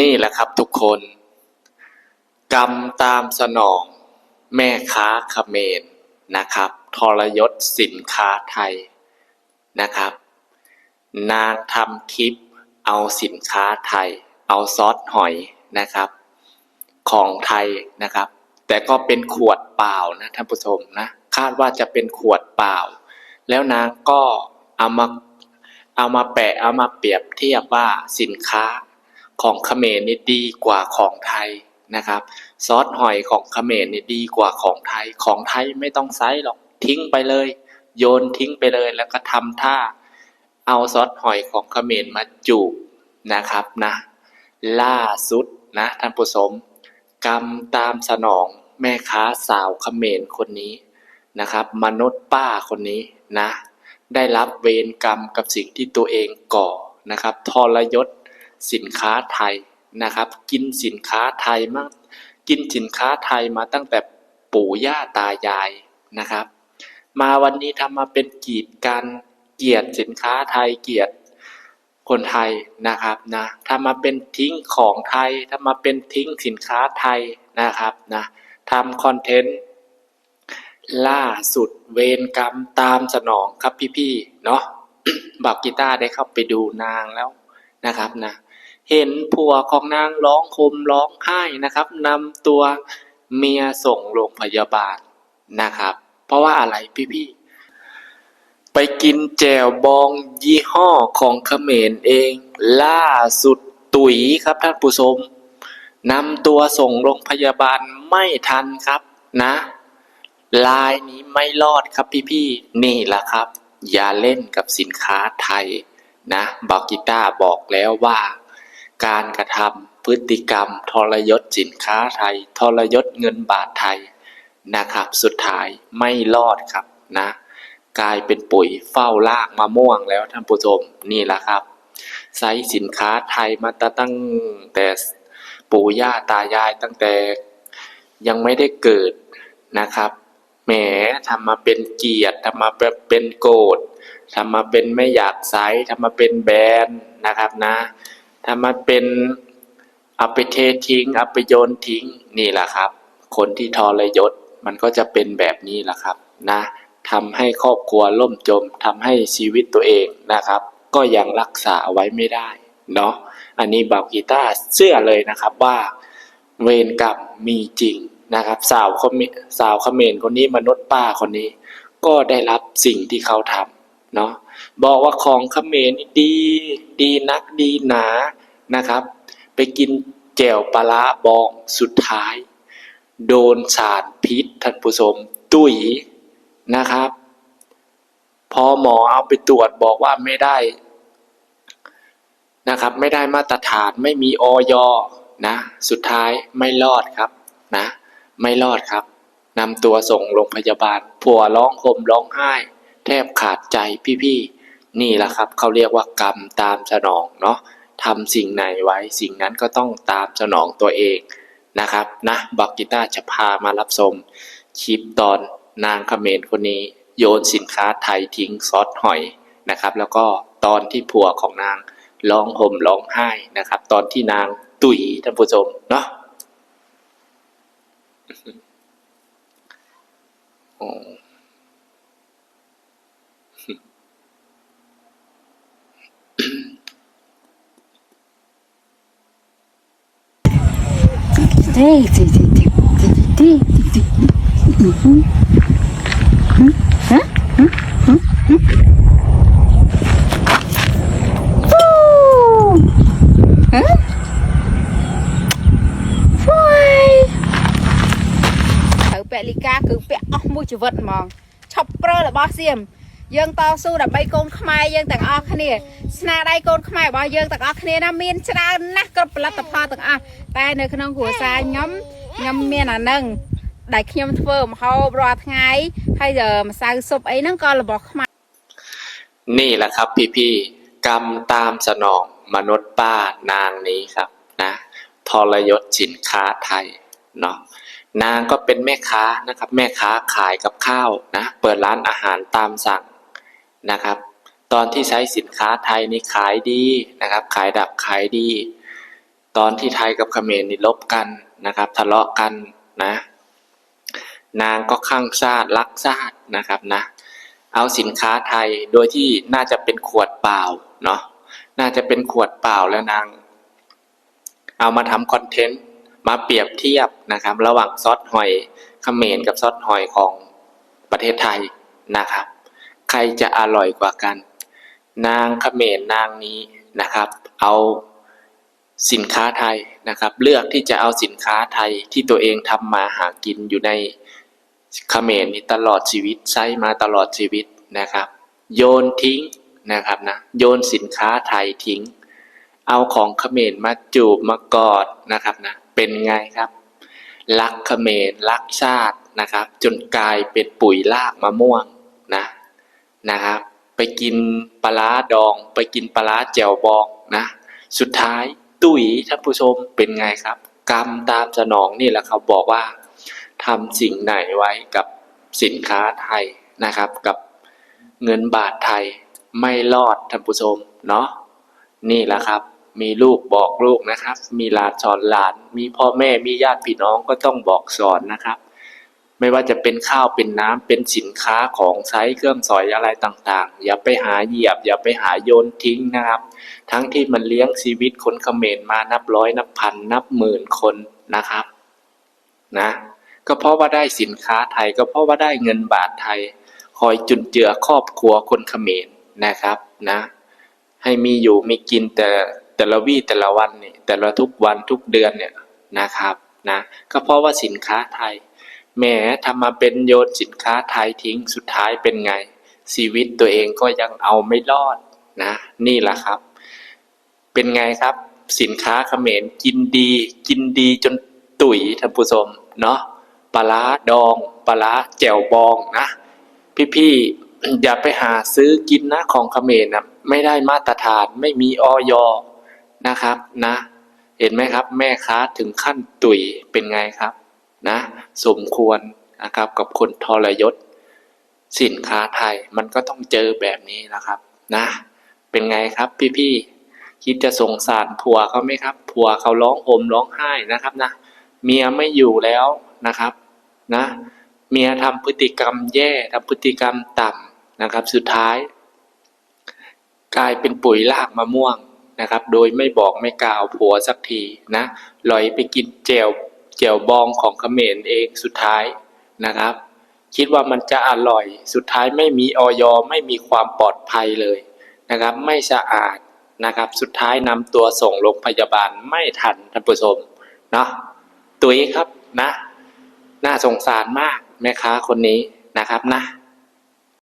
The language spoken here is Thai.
นี่แหละครับทุกคน กรรมตามสนอง แม่ค้าเขมรนะครับ ทรยศสินค้าไทยนะครับ นางทำคลิปเอาสินค้าไทย เอาซอสหอยนะครับ ของไทยนะครับ แต่ก็เป็นขวดเปล่านะท่านผู้ชมนะคาดว่าจะเป็นขวดเปล่า แล้วนางก็เอามาเอามาแปะเอามาเปรียบเทียบว่าสินค้าของเขมรนี่ดีกว่าของไทยนะครับ ซอสหอยของเขมรนี่ดีกว่าของไทยของไทยไม่ต้องไซส์หรอกทิ้งไปเลย โยนทิ้งไปเลยแล้วก็ทำท่า เอาซอสหอยของเขมรมาจูบนะครับนะล่าสุดนะท่านผู้ชมกรรมตามสนองแม่ค้าสาวเขมรคนนี้นะครับ มนุษย์ป้าคนนี้นะ ได้รับเวรกรรมกับสิ่งที่ตัวเองก่อนะครับทรยศสินค้าไทยนะครับ กินสินค้าไทยมากกินสินค้าไทยมาตั้งแต่ปู่ย่าตายายนะครับ มาวันนี้ทำมาเป็นกีดกัน เกียดสินค้าไทยเกียดคนไทยนะครับนะถ้ามาเป็นทิ้งของไทย ถ้ามาเป็นทิ้งสินค้าไทยนะครับนะทำคอนเทนต์ล่าสุดเวรกรรมตามสนองครับพี่ๆเนาะบักกีตาร์ได้เข้าไปดูนางแล้วนะครับนะเห็นผัวของนางร้องคมร้องไห้นะครับนำตัวเมียส่งโรงพยาบาลนะครับ เพราะว่าอะไรพี่ๆ ไปกินแจวบองยี่ห้อของเขมรเอง ล่าสุดตุ๋ยครับท่านผู้ชมนำตัวส่งโรงพยาบาลไม่ทันครับนะลายนี้ไม่รอดครับพี่ๆนี่แหละครับ อย่าเล่นกับสินค้าไทยนะบอกกีตาร์บอกแล้วว่า การกระทำพฤติกรรมทรยศสินค้าไทย ทรยศเงินบาทไทยนะครับ สุดท้ายไม่รอดครับนะ กลายเป็นปุ๋ยเฝ้าลากมะม่วงแล้วท่านผู้ชมนี่แหละครับใช้สินค้าไทยมาตั้งแต่ปู่ย่าตายายตั้งแต่ยังไม่ได้เกิดนะครับแหมทำมาเป็นเกียรติทำมาเป็นโกรธทำมาเป็นไม่อยากใช้ทำมาเป็นแบรนด์นะครับนะทำมาเป็นเอาไปเททิ้งเอาไปโยนทิ้งนี่แหละครับ คนที่ทรยศมันก็จะเป็นแบบนี้แหละครับนะ ทำให้ครอบครัวล่มจมทำให้ชีวิตตัวเองนะครับ ก็ยังรักษาไว้ไม่ได้เนาะอันนี้บาวกีตาร์เชื่อเลยนะครับว่าเวรกรรมมีจริงนะครับ สาวเขมสาวเขมรคนนี้มนุษย์ป้าคนนี้ ก็ได้รับสิ่งที่เขาทำเนาะบอกว่าของเขมรนี่ดีดีนักดีหนานะครับ ไปกินแจ่วปลาร้าบองสุดท้าย โดนสารพิษท่านผู้ชมตุ้ย นะครับ พอหมอเอาไปตรวจบอกว่าไม่ได้นะครับ ไม่ได้มาตรฐานไม่มีออยนะ สุดท้ายไม่รอดครับนะ ไม่รอดครับนำตัวส่งโรงพยาบาล ผัวร้องห่มร้องไห้ แทบขาดใจพี่ๆ นี่แหละครับเขาเรียกว่ากรรมตามสนองเนาะทำสิ่งไหนไว้สิ่งนั้นก็ต้องตามสนองตัวเองนะครับนะบอกกีตาจะพามารับชมคลิปตอน นางเขมรคนนี้โยนสินค้าไทยทิ้งซอสหอยนะครับ แล้วก็ตอนที่ผัวของนางร้องห่มร้องไห้นะครับ ตอนที่นางตุ๋ยท่านผู้ชมเนาะโอ้ Hey, tick, tick, tick, tick, tick, tick, tick. Mhm. Hmm? Huh? Hmm? Hmm? ពាក់លីកាគឺពាក់អស់មួយជីវិតហ្មងឈប់ព្រើរបស់សៀមយើងតស៊ូដើម្បីកូនខ្មែរយើងទាំងអស់គ្នាស្នាដៃកូនខ្មែររបស់យើងទាំងអស់គ្នាណាមានច្រើនណាស់គ្រប់ផលិតផលទាំងអស់តែនៅក្នុងគ្រួសារខ្ញុំខ្ញុំមានអានឹងដែលខ្ញុំធ្វើម្ហូបរាល់ថ្ងៃ ហើយម្សៅស៊ុបអីហ្នឹងក៏របស់ខ្មែរ นี่แหละครับพี่ๆ กรรมตามสนองมนุษย์ป้านางนี้ครับนะทรยศสินค้าไทยเนาะนางก็เป็นแม่ค้านะครับ แม่ค้าขายกับข้าวนะเปิดร้านอาหารตามสั่งนะครับ ตอนที่ใช้สินค้าไทยนี่ขายดีนะครับ ขายดับขายดี ตอนที่ไทยกับเขมรนี่ลบกันนะครับ ทะเลาะกันนะ นางก็ข้างชาติรักชาตินะครับนะ เอาสินค้าไทยโดยที่น่าจะเป็นขวดเปล่าเนาะน่าจะเป็นขวดเปล่าแล้วนาง เอามาทำคอนเทนต์มาเปรียบเทียบนะครับ ระหว่างซอสหอยเขมรกับซอสหอยของประเทศไทยนะครับ ใครจะอร่อยกว่ากัน นางเขมรนางนี้นะครับ เอา สินค้าไทยนะครับ เลือกที่จะเอาสินค้าไทยที่ตัวเองทำมาหากินอยู่ในเขมรนี่ตลอดชีวิตใช้มาตลอดชีวิตนะครับ โยนทิ้งนะครับนะโยนสินค้าไทยทิ้ง เอาของเขมรมาจูบมากอดนะครับนะเป็นไงครับรักเขมรรักชาตินะครับ จนกลายเป็นปุ๋ยลากมะม่วงนะนะครับ ไปกินปลาดอง ไปกินปลาร้าแจ่วบองนะ สุดท้าย ตุ๋ยท่านผู้ชมเป็นไงครับ กรรมตามสนองนี่แหละครับบอกว่าทำสิ่งไหนไว้กับสินค้าไทยนะครับ กับเงินบาทไทยไม่รอดท่านผู้ชมเนาะนี่แหละครับ มีลูกบอกลูกนะครับ มีหลานสอนหลาน มีพ่อแม่มีญาติพี่น้องก็ต้องบอกสอนนะครับ ไม่ว่าจะเป็นข้าวเป็นน้ำเป็นสินค้าของใช้เครื่องสอยอะไรต่างๆ อย่าไปหาเหยียบ อย่าไปหาโยนทิ้งนะครับ ทั้งที่มันเลี้ยงชีวิตคนเขมรมานับร้อยนับพันนับหมื่นคนนะครับนะก็เพราะว่าได้สินค้าไทยก็เพราะว่าได้เงินบาทไทย คอยจุนเจือครอบครัวคนเขมรนะครับนะให้มีอยู่มีกินแต่แต่ละวี่แต่ละวันเนี่ยแต่ละทุกวันทุกเดือนเนี่ยนะครับนะก็เพราะว่าสินค้าไทย แหมทำมาเป็นโยนสินค้าไทยทิ้งสุดท้ายเป็นไง ชีวิตตัวเองก็ยังเอาไม่รอดนะ นี่แหละครับ เป็นไงครับ สินค้าเขมรกินดี กินดีจนตุ๋ยท่านผู้ชมเนาะปลาร้าดองปลาร้าแจ่วบองนะ พี่ๆอย่าไปหาซื้อกินนะของเขมรนะไม่ได้มาตรฐานไม่มีออยนะครับนะ เห็นไหมครับ แม่ค้าถึงขั้นตุ๋ยเป็นไงครับ นะสมควรนะครับกับคนทรยศ สินค้าไทยมันก็ต้องเจอแบบนี้นะครับนะ เป็นไงครับพี่ๆคิดจะสงสารผัวเขาไหมครับ ผัวเขาร้องโอมร้องไห้นะครับนะเมียไม่อยู่แล้วนะครับนะเมียทำพฤติกรรมแย่ทำพฤติกรรมต่ำนะครับ สุดท้าย กลายเป็นปุ๋ยลากมะม่วงนะครับ โดยไม่บอกไม่กล่าวผัวสักทีนะลอยไปกินแจว แจวบองของเขมรเองสุดท้ายนะครับ คิดว่ามันจะอร่อย สุดท้ายไม่มีออยไม่มีความปลอดภัยเลยนะครับ ไม่สะอาดนะครับ สุดท้ายนำตัวส่งโรงพยาบาลไม่ทันท่านผู้ชมเนาะตุ้ยครับนะ น่าสงสารมากแม่ค้าคนนี้นะครับนะ